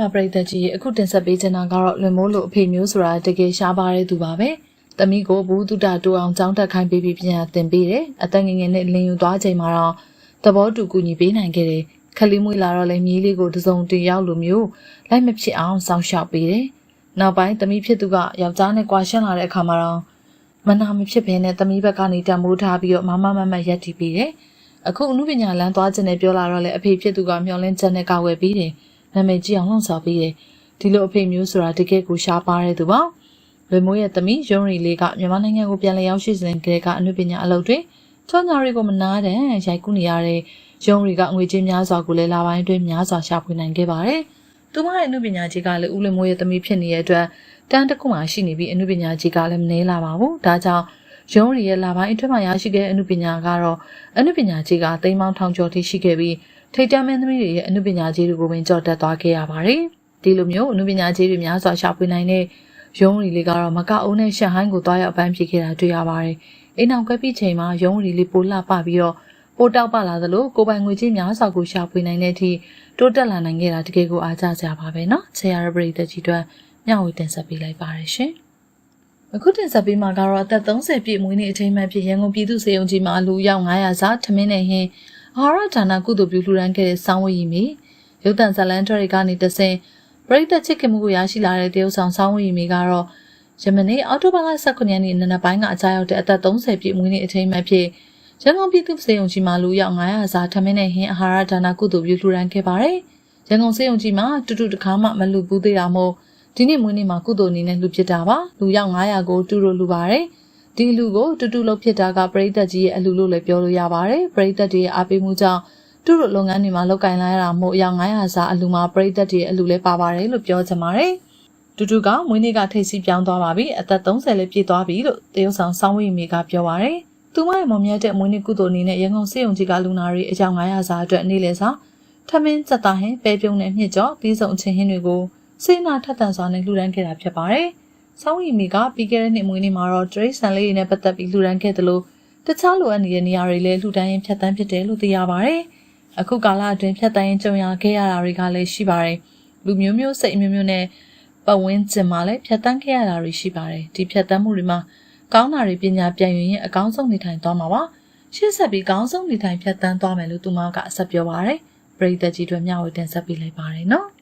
မပရိသတ်ကြီးအခုတင်ဆက်ပေးချင်တာကတော့လွင်မိုးလိုအဖေမျိုးဆိုတာတကယ်ရှားပါတဲ့သူပါပဲ။တမိကိုဘူးတုတတူအောင်ကြောင်းတက်ခိုင်းပေးပြီးပြန်ရတင်ပေးတယ်။အသက်ငယ်ငယ်နဲ့လင်းယူသွားချိန်မှာတော့သဘောတူကူညီပေးနိုင်ခဲ့တယ်။ခလီမွေလာတော့လည်းမြေးလေးကိုတစုံတယောက်လိုမျိုးလိုက်မဖြစ်အောင်စောင့်ရှောက်ပေးတယ်။နောက်ပိုင်းတမိဖြစ်သူကယောက်ျားနဲ့ကွာရှင်းလာတဲ့အခါမှာတော့မနာမဖြစ်ဘဲနဲ့တမိဘက်ကနေတံမိုးထားပြီးတော့မမမမရက်တီးပေးတယ်။အခုအမှုပညာလမ်းသွားခြင်းနဲ့ပြောလာတော့လေအဖေဖြစ်သူကမျောလင်းချက်နဲ့ကာဝယ်ပေးတယ်။ နာမည်ကြီးအောင်လှုံ့ဆော်ပေးတယ်။ဒီလိုအဖေမျိုးဆိုတာတကယ်ကိုရှားပါတဲ့သူပါ။ဝေမိုးရဲ့သမီးရုံရီလေးကမြန်မာနိုင်ငံကိုပြန်လည်ရောက်ရှိစဉ်ကတည်းကအမှုပညာအလုပ်တွေချောညာတွေကိုမနာတဲ့ရိုက်ကူးနေရတဲ့ရုံရီကငွေကြေးများစွာကိုလည်းလာပိုင်းအတွင်းများစွာရှာဖွေနိုင်ခဲ့ပါတယ်။သူမရဲ့အမှုပညာကြီးကလည်းဦးလမိုးရဲ့သမီးဖြစ်နေတဲ့အတွက်တန်းတစ်ခုမှရှိနေပြီးအမှုပညာကြီးကလည်းမနှဲလာပါဘူး။ဒါကြောင့်ရုံးရီရဲ့လာပိုင်းအတွင်းမှာရရှိခဲ့တဲ့အမှုပညာကတော့အမှုပညာကြီးကသိမ်းမောင်းထောင်ကျော်ထိရှိခဲ့ပြီး ထိတ်တမ်းမင်းသမီးတွေရဲ့အမှုပညာကြီးတွေကိုဝင်ကြော်တက်သွားခဲ့ရပါတယ်။ဒီလိုမျိုးအမှုပညာကြီးတွေများစွာရှာဖွေနိုင်တဲ့ရုံးရီလေးကတော့မကအုံးနဲ့ရှန်ဟိုင်းကိုတွားရောက်ပန်းဖြစ်ခဲ့တာတွေ့ရပါတယ်။အိမ်အောင်ကွဲပြီးချိန်မှာရုံးရီလေးပိုလှပပြီးတော့ပိုတောက်ပလာသလိုကိုပိုင်ငွေကြီးများစွာကိုရှာဖွေနိုင်တဲ့အထိတိုးတက်လာနိုင်ခဲ့တာတကယ်ကိုအားကျစရာပါပဲเนาะ။ဆရာရပရိသတ်ကြီးတို့မျှဝေတင်ဆက်ပေးလိုက်ပါတယ်ရှင်။အခုတင်ဆက်ပေးမှာကတော့အသက်30ပြည့်မွေးနေ့အထိမ်းအမှတ်ဖြစ်ရန်ကုန်ပြည်သူ့စေယုံကြီးမှာလူရောက်900စာထမင်းနဲ့ဟင်း အာဟာရဒါနကုသိုလ်ပြုလှူဒန်းခဲ့တဲ့စောင်းဝရီမီရုပ်တံဇလန်ထရီကနေတဆင်ပရိသတ်ချစ်ခင်မှုကိုရရှိလာတဲ့တရုတ်ဆောင်စောင်းဝရီမီကတော့ယမနေ့အောက်တိုဘာလ18ရက်နေ့နံနက်ပိုင်းကအကြရောက်တဲ့အသက်30ပြည့်မွေးနေ့အထိမ်းအမှတ်ဖြစ်ရန်ကုန်ပြည်သူ့စေယုံကြီးမှာလူရောက်900စာထမင်းနဲ့ဟင်းအာဟာရဒါနကုသိုလ်ပြုလှူဒန်းခဲ့ပါတယ်။ရန်ကုန်စေယုံကြီးမှာတူတူတခါမှမလူဘူးသေးတာမို့ဒီနေ့မွေးနေ့မှာကုသိုလ်အနေနဲ့လူဖြစ်တာပါလူရောက်900ကိုတူတူလူပါတယ် ဒီလူကိုတူတူလုပ်ဖြစ်တာကပရိသတ်ကြီးရဲ့အလူလို့လည်းပြောလို့ရပါတယ်ပရိသတ်တွေရဲ့အားပေးမှုကြောင့်တူတူလုပ်ငန်းတွေမှာလောက်ကင်လာရတာမို့အယောက်900စာအလူမှာပရိသတ်တွေရဲ့အလူလည်းပါပါတယ်လို့ပြောချင်ပါတယ်တူတူကမွေးနေ့ကထိတ်စီပြောင်းသွားပါပြီအသက်30လည်းပြည့်သွားပြီလို့တရုတ်ဆောင်စောင်းဝိမေကပြောပါတယ်သူမရဲ့မုံမြတ်တဲ့မွေးနေ့ကုသိုလ်အနေနဲ့ရန်ကုန်စေယုံကြီးကလူနာတွေအယောက်900စာအတွက်နေ့လည်စာထမင်းစက်သားဟင်းပဲပြုံးနဲ့မြင့်ကျော်ပြီးဆုံးချင်းဟင်းတွေကိုစေနာထက်တန်စွာနဲ့လှူဒန်းခဲ့တာဖြစ်ပါတယ်။ ဆောင်းရီမီကပြီးခဲ့တဲ့နှစ်မွေးနေ့မှာတော့တရိတ်ဆန်လေးတွေနဲ့ပတ်သက်ပြီးလှူဒန်းခဲ့တယ်လို့တခြားလိုအပ်နေတဲ့နေရာတွေလည်းလှူဒန်းရင်းဖြတ်တန်းဖြစ်တယ်လို့သိရပါတယ်။အခုကာလအတွင်းဖြတ်တန်းရင်းကြုံရခဲ့ရတာတွေကလည်းရှိပါတယ်။လူမျိုးမျိုးစိတ်မျိုးမျိုးနဲ့ပတ်ဝန်းကျင်မှာလည်းဖြတ်တန်းခဲ့ရတာတွေရှိပါတယ်။ဒီဖြတ်တန်းမှုတွေမှာကောင်းတာတွေပညာပြန်ယူရင်အကောင်းဆုံးနေထိုင်သွားမှာပါ။ရှေ့ဆက်ပြီးကောင်းဆုံးနေထိုင်ဖြတ်တန်းသွားမယ်လို့သူမကအဆက်ပြောပါတယ်။ပရိသတ်ကြီးတွေမျှဝေတင်ဆက်ပေးလိုက်ပါတယ်နော်။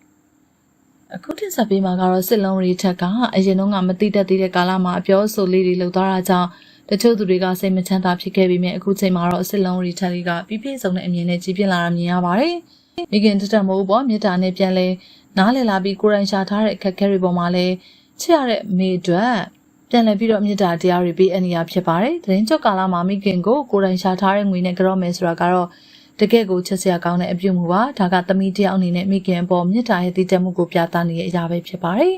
အခုတင်ဆက်ပေးမှာကတော့စစ်လုံးရီထက်ကအရင်တော့ကမတိတတ်သေးတဲ့ကာလမှာအပြောအဆိုလေးတွေလှုပ်သွားတာကြောင့်တချို့သူတွေကစိတ်မချမ်းသာဖြစ်ခဲ့ပြီးမြဲအခုချိန်မှာတော့စစ်လုံးရီထက်လေးကပြည့်ပြည့်စုံတဲ့အမြင်နဲ့ကြီးပြင်းလာတာမြင်ရပါတယ်။မိခင်တက်တက်မိုးပေါ်မြေတာနဲ့ပြန်လဲနားလည်လာပြီးကိုရိုင်းရှာထားတဲ့အခက်အခဲတွေပေါ်မှာလဲချစ်ရတဲ့မိအတွက်ပြန်လည်ပြီးတော့မြေတာတရားတွေပေးအနိယာဖြစ်ပါတယ်။သတင်းကြောက်ကာလမှာမိခင်ကိုကိုရိုင်းရှာထားတဲ့ငွေနဲ့ကြော့မယ်ဆိုတာကတော့ တကယ့်ကိုချစ်စရာကောင်းတဲ့အပြုမှုပါဒါကသမီးတယောက်အနေနဲ့မိခင်အပေါ်မေတ္တာရဲ့တည်တတ်မှုကိုပြသနေတဲ့အရာပဲဖြစ်ပါတယ်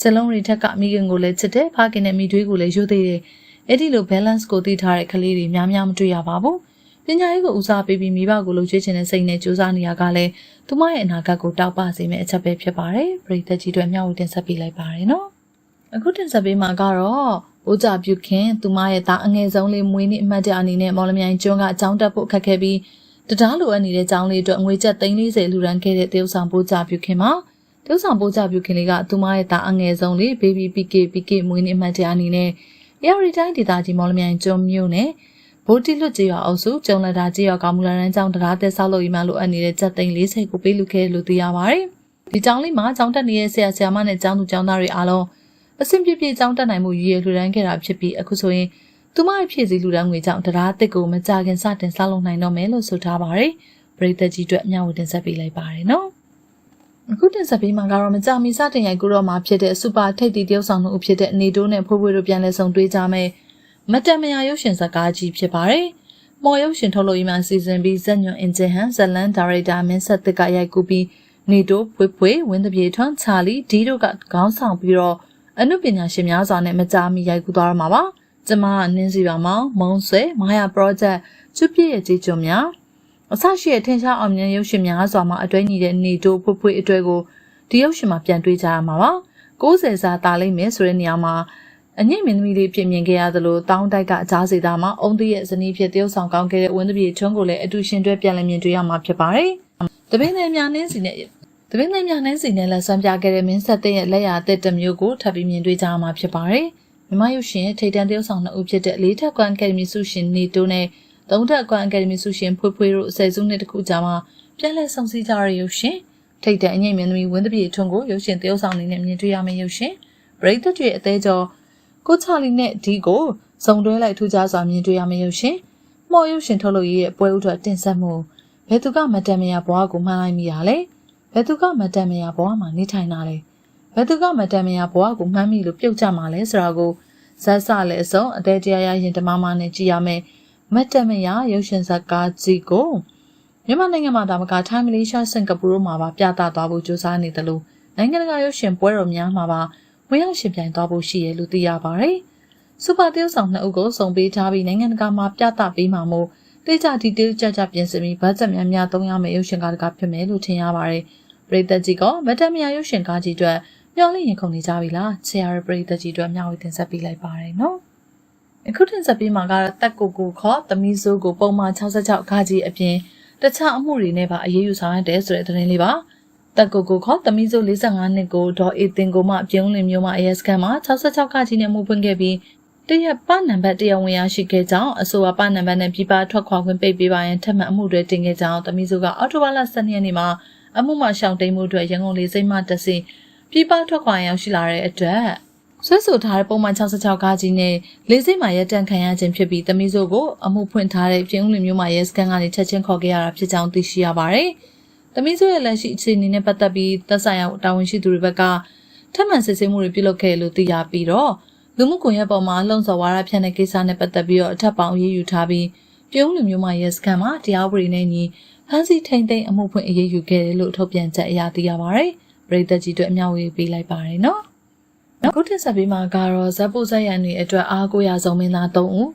စလုံးတွေထက်ကမိခင်ကိုလည်းချစ်တယ်ဖခင်နဲ့မိသွေးကိုလည်းယူသေးတယ်အဲ့ဒီလို balance ကိုသိထားတဲ့ကလေးတွေများများမတွေ့ရပါဘူးပညာရေးကိုဦးစားပေးပြီးမိဘကိုလှုပ်ချခြင်းနဲ့စိတ်နဲ့ကြိုးစားနေရကလည်းသူမရဲ့အနာဂတ်ကိုတောက်ပစေမယ့်အချက်ပဲဖြစ်ပါတယ်ပရိသတ်ကြီးတွေမျှဝေတင်ဆက်ပေးလိုက်ပါတယ်နော်အခုတင်ဆက်ပေးမှာကတော့ဦးကြပြုခင်သူမရဲ့သားအငယ်ဆုံးလေးမွေးနေ့အမှတ်တရအနေနဲ့မော်လမြိုင်ကျွန်းကအကြောင်းတက်ဖို့အခက်ခဲပြီး တရားလိုအပ်နေတဲ့ကျောင်းလေးအတွက်ငွေကျပ်340လူရန်ခဲ့တဲ့တရုတ်ဆောင်ပိုးကြပြုခင်မှာတရုတ်ဆောင်ပိုးကြပြုခင်လေးကသူမရဲ့သားအငယ်ဆုံးလေး baby pk pk မွေးနေ့အမှတ်တရအနေနဲ့ Every time ဒေတာကြီးမော်လမြိုင်ကျွန်းမြို့နယ်ဗိုလ်တီလွတ်ကြေးရွာအုပ်စုကျုံလက်တာကြေးရွာကမူလာရန်ကျောင်းတရားသက်ဆောက်လုပ်ရေးမှလိုအပ်နေတဲ့ကျပ်သိန်း40ကိုပေးလူခဲ့လို့သိရပါတယ်။ဒီကျောင်းလေးမှာကျောင်းတက်နေတဲ့ဆရာဆရာမနဲ့ကျောင်းသူကျောင်းသားတွေအားလုံးအဆင်ပြေပြေကျောင်းတက်နိုင်မှုရည်ရည်လှူဒန်းခဲ့တာဖြစ်ပြီးအခုဆိုရင် သူမရဲ့ဖြည့်စည်းလူတန်းငွေကြောင့်တရားအစ်စ်ကိုမကြခင်စတင်ဆောက်လုပ်နိုင်တော့မယ်လို့ဆိုထားပါတယ်။ပရိသတ်ကြီးအတွက်အမျှဝေတင်ဆက်ပေးလိုက်ပါတယ်နော်။အခုတင်ဆက်ပေးမှာကတော့မကြမီစတင်ရိုက်ကူတော့မှာဖြစ်တဲ့စူပါထိပ်တီတရုပ်ဆောင်တို့ဖြစ်တဲ့နေတိုးနဲ့ဖိုးဖွေးတို့ပြန်လည်ဆုံတွေ့ကြမယ်။မတန်မယာရုပ်ရှင်ဇာတ်ကားကြီးဖြစ်ပါတယ်။မော်ရုပ်ရှင်ထုတ်လို့ရမှစီစဉ်ပြီးဇက်ညွန်အင်ဂျင်ဟန်ဇလန်ဒါရိုက်တာမင်းဆက်သစ်ကရိုက်ကူပြီးနေတိုးဖွေးဖွေးဝင်းတပြေထွန်းချာလီဒီတို့ကခေါင်းဆောင်ပြီးတော့အမှုပညာရှင်များစွာနဲ့မကြမီရိုက်ကူသွားရမှာပါ။ ကျမကနင်းစီပါမောင်မုံဆွဲမာယာ project ကျွပြည့်ရဲ့ကြီးကျွများအဆရှိရဲ့ထင်ရှားအောင်မြင်ရုပ်ရှင်များစွာမှာအတွဲညီတဲ့နေတိုးဖွဖွအတွဲကိုဒီရုပ်ရှင်မှာပြန်တွေ့ကြရမှာပါ60စာတာလိမ့်မယ်ဆိုတဲ့နေရာမှာအညစ်မင်းသမီးလေးဖြစ်မြင်ခဲ့ရသလိုတောင်းတိုက်ကကြားစီသားမှာအုံးသရဲ့ဇနီးဖြစ်တယောက်ဆောင်ကောင်းခဲ့တဲ့ဝင်းတပြေချွန်းကိုလည်းအတူရှင်တွဲပြန်လည်မြင်တွေ့ရမှာဖြစ်ပါတယ်။တပင်းတဲ့များနင်းစီနဲ့တတပင်းနိုင်များနှင်းစီနဲ့လက်ဆွမ်းပြခဲ့တဲ့မင်းဆက်တဲ့ရဲ့လက်ရာအသက်တစ်မျိုးကိုထပ်ပြီးမြင်တွေ့ကြရမှာဖြစ်ပါတယ်။ မြမရုပ်ရှင်ရဲ့ထိပ်တန်းတရုပ်ဆောင်နှစ်ဦးဖြစ်တဲ့လေးထက်ကွမ်အကယ်ဒမီဆုရှင်နေတိုးနဲ့သုံးထက်ကွမ်အကယ်ဒမီဆုရှင်ဖွေးဖွေးတို့အစဲစုနှစ်တစ်ခုကြာမှာပြန်လည်ဆုံစည်းကြရရုပ်ရှင်ထိပ်တန်းအငိမ့်မင်းသမီးဝင်းတပြေထွန်းကိုရုပ်ရှင်တရုပ်ဆောင်အနေနဲ့မြင်တွေ့ရမယ့်ရုပ်ရှင်ပရိသတ်တွေအသေးကျော်ကိုချာလီနဲ့ဒီကိုစုံတွဲလိုက်ထူးခြားစွာမြင်တွေ့ရမယ့်ရုပ်ရှင်မော်ရုပ်ရှင်ထုတ်လုပ်ရေးရဲ့ပွဲဥထွက်တင်ဆက်မှုဘယ်သူကမတန်မရဘွားကိုမှန်းလိုက်မိရလဲဘယ်သူကမတန်မရဘွားမှာနေထိုင်တာလဲ ဘယ်သူကမတန်မရဘွားကိုမှန်းမိလို့ပြုတ်ကြမှာလဲဆိုတာကိုဇက်ဆလည်းအစုံအသေးတရားရရင်တမမနဲ့ကြည်ရမယ်မတန်မရရုပ်ရှင်ဇာတ်ကားကြီးကိုမြန်မာနိုင်ငံမှာဒါမကထိုင်းမလေးရှားစင်ကာပူတို့မှာပါပြသသွားဖို့ကြိုးစားနေတယ်လို့နိုင်ငံတကာရုပ်ရှင်ပွဲတော်များမှာပါဝင်ရောက်ရှင်ပြိုင်သွားဖို့ရှိရလို့သိရပါတယ်။စူပါတရုပ်ဆောင်နှစ်ဦးကိုစုံပေးထားပြီးနိုင်ငံတကာမှာပြသပေးမှာမို့တေချာဒီတေးကြကြပြင်ဆင်ပြီးဘတ်ဂျက်များများသုံးရမယ့်ရုပ်ရှင်ကားတကာဖြစ်မယ်လို့ထင်ရပါတယ်။ပရိသတ်ကြီးကမတမယာရုပ်ရှင်ကားကြီးအတွက် မျှော်လင့်ရင်ခုန်နေကြပြီလား။ချေရပရိသတ်ကြီးအတွက်မျှဝေတင်ဆက်ပေးလိုက်ပါတယ်နော်။အခုတင်ဆက်ပေးမှာကတော့တက်ကိုကိုခေါ်သမီးစိုးကိုပုံမှန်66ခါကြီးအပြင်တခြားအမှုတွေနဲ့ပါအရေးယူဆောင်ရတယ်ဆိုတဲ့သတင်းလေးပါတက်ကိုကိုခေါ်သမီးစိုး45နှစ်ကိုဒေါ်အေတင်ကိုမှပြုံးလင်မျိုးမှအရက်စကန်မှာ66ခါကြီးနဲ့မှုဖွင့်ခဲ့ပြီးတရက်ပနံပါတ်တရားဝင်ရရှိခဲ့ကြောင်းအဆိုပါပနံပါတ်နဲ့ပြပထွက်ခွာခွင့်ပိတ်ပေးပါရင်ထပ်မံအမှုတွေတင်ခဲ့ကြောင်းသမီးစိုးကအော်တိုဘာလ12ရက်နေ့မှာအမှုမှရှောင်တိန်မှုအတွက်ရန်ကုန်လေစိမ့်မှတက်စီ ပြပထွက်ခွာရောက်ရှိလာတဲ့အတွက်ဆွဲဆိုထားတဲ့ပုံမှန်66ကားကြီးနဲ့လေးစိတ်မှာရက်တန့်ခံရခြင်းဖြစ်ပြီးသမီးစိုးကိုအမှုဖွင့်ထားတဲ့ပြင်းဦးလင်မျိုးမှာရဲစကန်ကနေချက်ချင်းခေါ်ခဲ့ရတာဖြစ်ကြောင်းသိရှိရပါတယ်။သမီးစိုးရဲ့လက်ရှိအခြေအနေနဲ့ပတ်သက်ပြီးသက်ဆိုင်ရာတာဝန်ရှိသူတွေဘက်ကထပ်မံစစ်ဆေးမှုတွေပြုလုပ်ခဲ့လို့သိရပြီးတော့လူမှုကွန်ရက်ပေါ်မှာလုံဆော်ဝါဒဖြန့်တဲ့ကိစ္စနဲ့ပတ်သက်ပြီးတော့အထက်ပေါင်းအရေးယူထားပြီးပြုံးလူမျိုးမှရဲစခန်းမှာတရားဥပဒေနဲ့ညီဖမ်းဆီးထိန်သိမ်းအမှုဖွင့်အရေးယူခဲ့တယ်လို့ထုတ်ပြန်ချက်အရသိရပါတယ်။ ပြည်သက်ကြီးတို့အမြောက်ဝေးပေးလိုက်ပါတယ်နော်။နောက်ခုထပ်ဆက်ပြီးမှာကတော့ဇက်ပုဇက်ရန်တွေအတွက်အားကိုးရဆုံးမင်းသား၃ဦး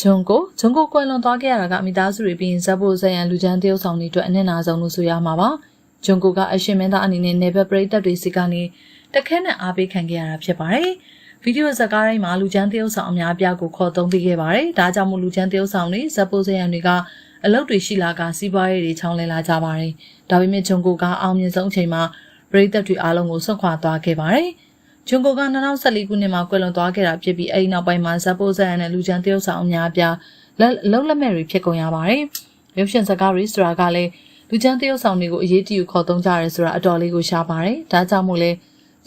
ဂျွန်ကိုဂျွန်ကိုကွယ်လွန်သွားခဲ့ရတာကမိသားစုတွေပြီးရင်ဇက်ပုဇက်ရန်လူချမ်းတယောက်ဆောင်တွေအတွက်အနစ်နာဆုံးလို့ဆိုရမှာပါ။ဂျွန်ကိုကအရှင်မင်းသားအနေနဲ့နေဘက်ပြည်သက်တွေစီကနေတခဲနဲ့အားပေးခံခဲ့ရတာဖြစ်ပါတယ်။ဗီဒီယိုဇာတ်ကားတိုင်းမှာလူချမ်းတရုပ်ဆောင်အများအပြားကိုခေါ်သုံးပေးခဲ့ပါတယ်။ဒါကြောင့်မို့လူချမ်းတရုပ်ဆောင်တွေဇက်ပိုးစရံတွေကအလုပ်တွေရှိလာကစီးပွားရေးတွေချောင်းလဲလာကြပါတယ်။ဒါပေမဲ့ဂျုံကိုကအောင်မြင်ဆုံးအချိန်မှာ ပရိသတ်တွေအားလုံးကိုဆွတ်ခွာသွားခဲ့ပါတယ်။ဂျုံကိုက2014ခုနှစ်မှာကွယ်လွန်သွားခဲ့တာဖြစ်ပြီးအဲဒီနောက်ပိုင်းမှာဇက်ပိုးစရံနဲ့လူချမ်းတရုပ်ဆောင်အများအပြားလုံးလက်မဲ့တွေဖြစ်ကုန်ရပါတယ်။ရုပ်ရှင်ဇာတ်ကားရီစတရာကလည်းလူချမ်းတရုပ်ဆောင်တွေကိုအရေးတယူခေါ်သုံးကြရဲဆိုတာအတော်လေးကိုရှားပါတယ်။ဒါကြောင့်မို့လဲ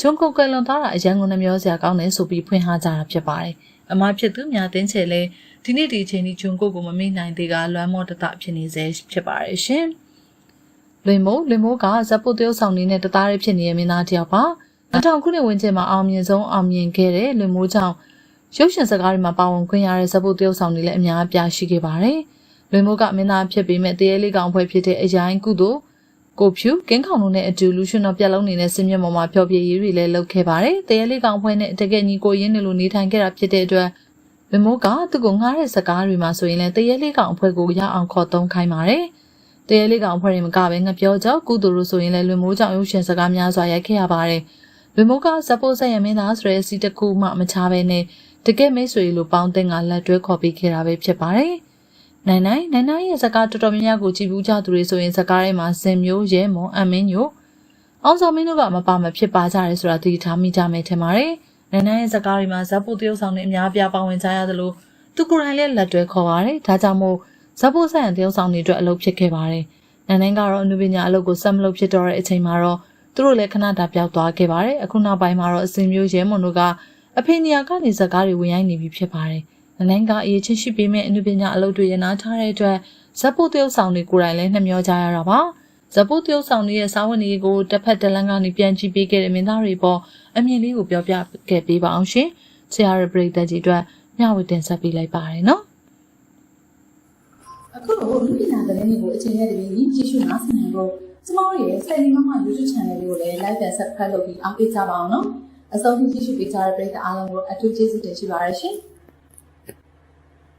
ဂျုံကိုကွယ်လွန်သွားတာအရန်ကုန်နှမျောစရာကောင်းတယ်ဆိုပြီးဖွင့်ဟကြတာဖြစ်ပါတယ်။အမဖြစ်သူများတင်းချေလဲဒီနေ့ဒီအချိန်ကြီးဂျုံကိုကိုမမေ့နိုင်သေးကလွမ်းမောတတဖြစ်နေစေဖြစ်ပါတယ်ရှင်။ လွင်မိုးလွင်မိုးကဇက်ပုတ်တရုပ်ဆောင်နေတဲ့တသားလေးဖြစ်နေတဲ့မင်းသားတယောက်ပါ။2000ခုနှစ်ဝန်းကျင်မှာအောင်မြင်ဆုံးအောင်မြင်ခဲ့တဲ့လွင်မိုးကြောင့်ရုပ်ရှင်စကားတွေမှာပါဝင်ခွင့်ရတဲ့ဇက်ပုတ်တရုပ်ဆောင်တွေလည်းအများအပြားရှိခဲ့ပါတယ်။လွင်မိုးကမင်းသားဖြစ်ပြီးမဲ့တရေလေးကောင်ဖွဲ့ဖြစ်တဲ့အရိုင်းကုသို့ကိုဖြူကင်းခေါင်တို့နဲ့အတူလူရှင်တော်ပြက်လုံးနေတဲ့စင်မြင့်ပေါ်မှာဖျော်ဖြေရေးတွေလည်းလုပ်ခဲ့ပါတယ်။တရေလေးကောင်ဖွဲ့နဲ့တကယ်ညီကိုရင်းနေလို့နေထိုင်ခဲ့တာဖြစ်တဲ့အတွက်မမိုးကသူ့ကိုငားတဲ့စကားတွေမှာဆိုရင်လည်းတရေလေးကောင်အဖွဲ့ကိုရအောင်ခေါ်သုံးခိုင်းပါတယ်။ တရေလေးကောင်အဖွဲ့တွေမကပဲငပြောကြောကုသူတို့ဆိုရင်လည်းလွင်မိုးကြောင့်ရုပ်ရှင်စကားများစွာရိုက်ခဲ့ရပါတယ်။လွင်မိုးကဇပိုးဆက်ရမင်းသားဆိုတဲ့စီတကူမှမချဘဲနဲ့တကယ်မိတ်ဆွေလိုပေါင်းတင်ကလက်တွဲခေါ်ပေးခဲ့တာပဲဖြစ်ပါတယ်။နိုင်နိုင်နိုင်နိုင်ရဲ့ဇကားတော်တော်များများကိုကြည်ဘူးကြသူတွေဆိုရင်ဇကားထဲမှာဇင်မျိုးရဲမွန်အမင်းညိုအောင်စောမင်းတို့ကမပါမဖြစ်ပါကြရဲဆိုတာသိထားမိကြမယ်ထင်ပါတယ်နိုင်နိုင်ရဲ့ဇကားတွေမှာဇက်ပုတ်တရုပ်ဆောင်တွေအများပြားပါဝင်ကြရသလိုသူကိုယ်တိုင်လည်းလက်တွဲခေါ်ပါတယ်ဒါကြောင့်မို့ ဇက်ပုတ်ဆိုင်ရန်တရုပ်ဆောင်တွေအတွက်အလုပ်ဖြစ်ခဲ့ပါတယ်နိုင်နိုင်ကတော့အနုပညာအလုပ်ကိုဆက်မလုပ်ဖြစ်တော့တဲ့အချိန်မှာတော့သူတို့လည်းခဏတာပြောက်သွားခဲ့ပါတယ်အခုနောက်ပိုင်းမှာတော့အစင်မျိုးရဲမွန်တို့ကအဖေနီယာကနေဇကားတွေဝင်ရိုက်နေပြီဖြစ်ပါတယ်နလန်းကအရေးချင်းရှိပေမဲ့အနုပညာအလုပ်တွေရနာထားတဲ့အတွက်ဇက်ပုတ်တရုပ်ဆောင်တွေကိုယ်တိုင်လည်းနှမျောကြရတာပါဇက်ပုတ်တရုပ်ဆောင်တွေရဲ့စာဝန်တွေကိုတစ်ဖက်တစ်လမ်းကနေပြန်ကြည့်ပေးခဲ့တဲ့မင်းသားတွေပေါ်အမြင်လေးကိုပြောပြခဲ့ပေးပါအောင်ရှင်ချီယာရပရိသတ်ကြီးအတွက်မျှဝေတင်ဆက်ပေးလိုက်ပါတယ်နော် အခုတော့လူပညာသတင်းတွေကိုအချိန်နဲ့တပြေးညီကြည့်ရှုနားဆင်နိုင်ဖို့ကျမတို့ရဲ့ Steady Mama YouTube Channel လေးကိုလည်း Like and Subscribe လုပ်ပြီးအားပေးကြပါအောင်နော်အဆုံးထိကြည့်ရှုပေးကြတဲ့ပရိသတ်အားလုံးကိုအထူးကျေးဇူးတင်ရှိပါရရှင်။